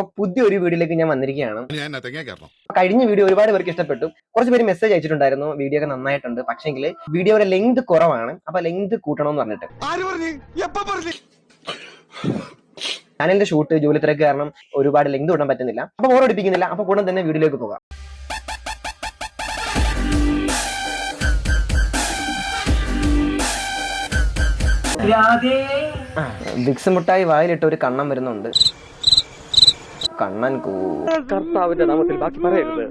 അപ്പൊ പുതിയൊരു വീഡിയോയിലേക്ക് ഞാൻ വന്നിരിക്കുകയാണ്. കഴിഞ്ഞ വീഡിയോ ഒരുപാട് പേർക്ക് ഇഷ്ടപ്പെട്ടു. കുറച്ച് പേര് മെസ്സേജ് അയച്ചിട്ടുണ്ടായിരുന്നു. വീഡിയോ ഒക്കെ നന്നായിട്ടുണ്ട്. പക്ഷെങ്കിൽ വീഡിയോയുടെ ലെങ്ത് കുറവാണ്. അപ്പൊ ലെങ്ത് കൂട്ടണം എന്ന് പറഞ്ഞിട്ട്. ആര് പറഞ്ഞു? എപ്പ പറഞ്ഞു? ചാനലിന്റെ ഷൂട്ട് ജോലി തിരക്ക് കാരണം ഒരുപാട് ലെങ്ത് കൂട്ടാൻ പറ്റുന്നില്ല. അപ്പൊ അടിപ്പിക്കുന്നില്ല. അപ്പൊ കൂടെ തന്നെ വീഡിയോയിലേക്ക് പോകാം. വിക്സ് മുട്ടായി വായിലിട്ട് ഒരു കണ്ണം വരുന്നുണ്ട്. കണ്ണൻ കൂ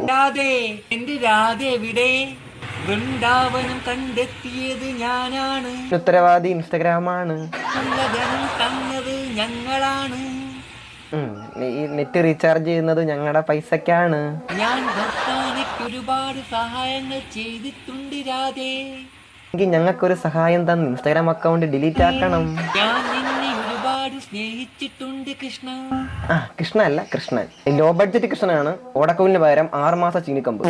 രാധേ എന്റെ രാധ എവിടെ? വൃന്ദാവനം കണ്ടെത്തിയത് ഞാനാണ്. ഉത്തരവാദി ഇൻസ്റ്റഗ്രാമാണ്. തന്നത് ഞങ്ങളാണ്. ഉം, ഈ നെറ്റ് റീചാർജ് ചെയ്യുന്നത് ഞങ്ങളുടെ പൈസക്കാണ്. ഞാൻ ഭർത്താനയ്ക്ക് ഒരുപാട് സഹായങ്ങൾ ചെയ്തിട്ടുണ്ട് രാധേ. എങ്കിൽ ഞങ്ങൾക്കൊരു സഹായം തന്ന് ഇൻസ്റ്റാഗ്രാം അക്കൗണ്ട് ഡിലീറ്റ് ആക്കണം. ഞാൻ നിന്നെ ഒരുപാട് സ്നേഹിച്ചിട്ടുണ്ട് കൃഷ്ണ. ആ കൃഷ്ണ അല്ല കൃഷ്ണൻ ലോ ബഡ്ജറ്റ് കൃഷ്ണനാണ് ഓടക്കവിന് പകരം ആറുമാസ ചീനിക്കമ്പ്.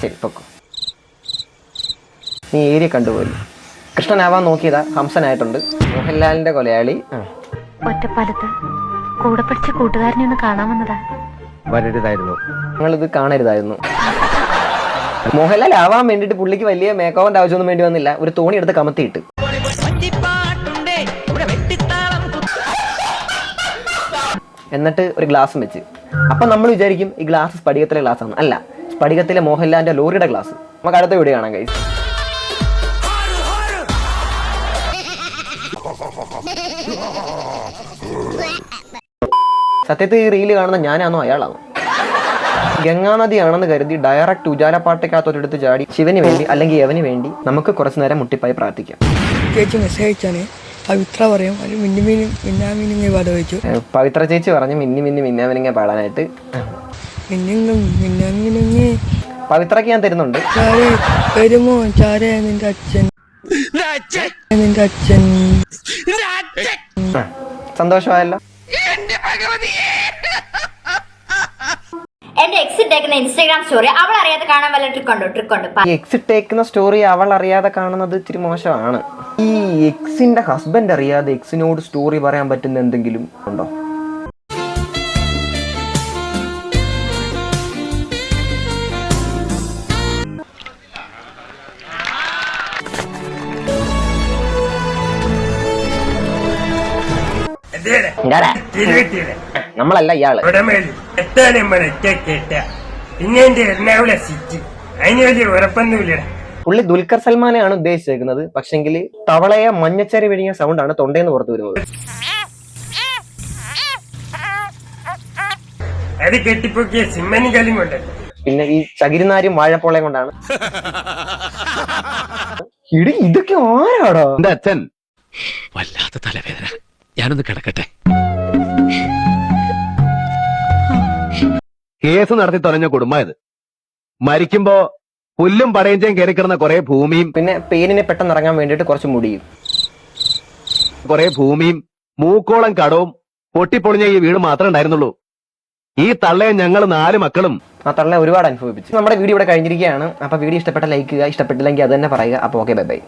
ശരി പൊക്കോ. നീ ഏരിയ കണ്ടുപോയി. കൃഷ്ണനാവാൻ നോക്കിയതാ ഹംസനായിട്ടുണ്ട്. മോഹൻലാലിന്റെ കൊലയാളി. ഒറ്റപ്പാലത്ത് കൂടെ പഠിച്ച കൂട്ടുകാരനെ ഒന്ന് കാണാൻ വന്നതാ. വരരുതായിരുന്നു. ഞങ്ങളിത് കാണരുതായിരുന്നു. മോഹൻലാൽ ആവാൻ വേണ്ടിയിട്ട് പുള്ളിക്ക് വലിയ മേക്കോവന്റെ ഓവറിന്റെ ആവശ്യമൊന്നും വേണ്ടി വന്നില്ല. ഒരു തോണി എടുത്ത് കമത്തിയിട്ട്. എന്നിട്ട് ഒരു ഗ്ലാസ് വെച്ച്. അപ്പം നമ്മൾ വിചാരിക്കും ഈ ഗ്ലാസ് സ്പടികത്തിലെ ഗ്ലാസ് ആണ് അല്ല സ്പടികത്തിലെ മോഹൻലാലിന്റെ ലോറിയുടെ ഗ്ലാസ്. നമുക്ക് അടുത്ത വീഡിയോ കാണാൻ കൈസ് സത്യത്തിൽ ഈ റീൽ കാണുന്ന ഞാനാണോ അയാളാണോ? ഗംഗാനദിയാണെന്ന് കരുതി ഡയറക്റ്റ് ഉജാലപ്പാട്ടയ്ക്കകത്തോട്ടെടുത്ത് ചാടി ശിവന് വേണ്ടി അല്ലെങ്കിൽ യവന് വേണ്ടി നമുക്ക് കുറച്ചു നേരം മുട്ടിപ്പായി പ്രാർത്ഥിക്കാം. ചേച്ചി മെസ്സേജ് അയച്ചാണ് പവിത്ര പറയും. ഒരു മിന്നി മിന്നാമീനും പാടം വെച്ചു പവിത്ര ചേച്ചി പറഞ്ഞു മിന്നി മിന്നി മിന്നാമിനിങ്ങ പാടാനായിട്ട്. മിന്നിങ്ങും മിന്നാമീനുങ്ങി പവിത്രക്ക് ഞാൻ തരുന്നുണ്ട്. ചാരെ വരുമോ ചാരെ നിന്റെ അച്ഛൻ. നിന്റെ അച്ഛൻ. സന്തോഷമായല്ലോ. എന്റെ എക്സിറ്റ് ഇട്ടേക്കുന്ന ഇൻസ്റ്റാഗ്രാം സ്റ്റോറി അവൾ അറിയാതെ കാണാൻ വല്ല ട്രിക്കുണ്ടോ ട്രിക്കുണ്ട് ട്രിക്ക് ഉണ്ട്? ഈ എക്സ് ഇട്ടേക്കുന്ന സ്റ്റോറി അവൾ അറിയാതെ കാണുന്നത് ഇച്ചിരി മോശമാണ്. ഈ എക്സിന്റെ ഹസ്ബൻഡ് അറിയാതെ എക്സിനോട് സ്റ്റോറി പറയാൻ പറ്റുന്ന എന്തെങ്കിലും ഉണ്ടോ? ഇങ്ങാടാ. നമ്മളല്ല ഇയാൾ. ഇങ്ങനെ എറണാകുളം സിറ്റി അതിന് വലിയ ഉറപ്പൊന്നുമില്ലടാ. പുള്ളി ദുൽഖർ സൽമാനെയാണ് ഉദ്ദേശിച്ചേക്കുന്നത്. പക്ഷെങ്കിൽ തവളയെ മഞ്ഞച്ചരി വിഴിഞ്ഞ സൗണ്ടാണ് തൊണ്ടേന്ന് പുറത്തു വരുന്നത്. അത് കെട്ടിപ്പൊക്കിയ പിന്നെ ഈ ചകിരിനാരും വാഴപ്പോളയും കൊണ്ടാണ്. ഇടി ഇതൊക്കെ ആരാടോ? എന്റെ അച്ഛൻ. വല്ലാത്ത തലവേദന. ഞാനൊന്ന് കിടക്കട്ടെ. കേസ് നടത്തി തൊലഞ്ഞ ഇത്. മരിക്കുമ്പോ പുല്ലും പടയഞ്ചയും കയറി കിടന്ന കുറെ ഭൂമിയും പിന്നെ പേനിനെ പെട്ടെന്ന് ഇറങ്ങാൻ വേണ്ടിയിട്ട് കുറച്ച് മുടിയും. കുറെ ഭൂമിയും മൂക്കോളം കടവും പൊട്ടിപ്പൊളിഞ്ഞ ഈ വീട് മാത്രമേ ഉണ്ടായിരുന്നുള്ളൂ. ഈ തള്ളയെ ഞങ്ങൾ നാല് മക്കളും. ആ തള്ളയെ ഒരുപാട് അനുഭവിപ്പിച്ചു. നമ്മുടെ വീഡിയോ ഇവിടെ കഴിഞ്ഞിരിക്കുകയാണ്. അപ്പൊ വീഡിയോ ഇഷ്ടപ്പെട്ട ലൈക്ക് ചെയ്യുക ഇഷ്ടപ്പെട്ടില്ലെങ്കിൽ അത് തന്നെ പറയുക. അപ്പൊ ഓക്കെ ബൈ ബൈ